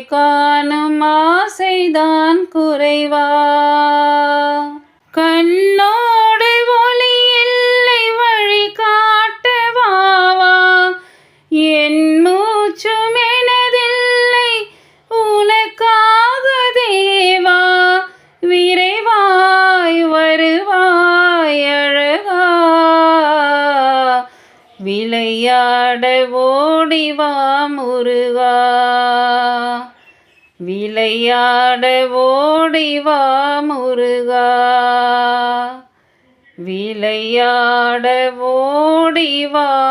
காணும் ஆசைதான் குறைவா? விளையாட ஓடிவா முருகா. விளையாட ஓடிவா முருகா. விளையாட ஓடிவா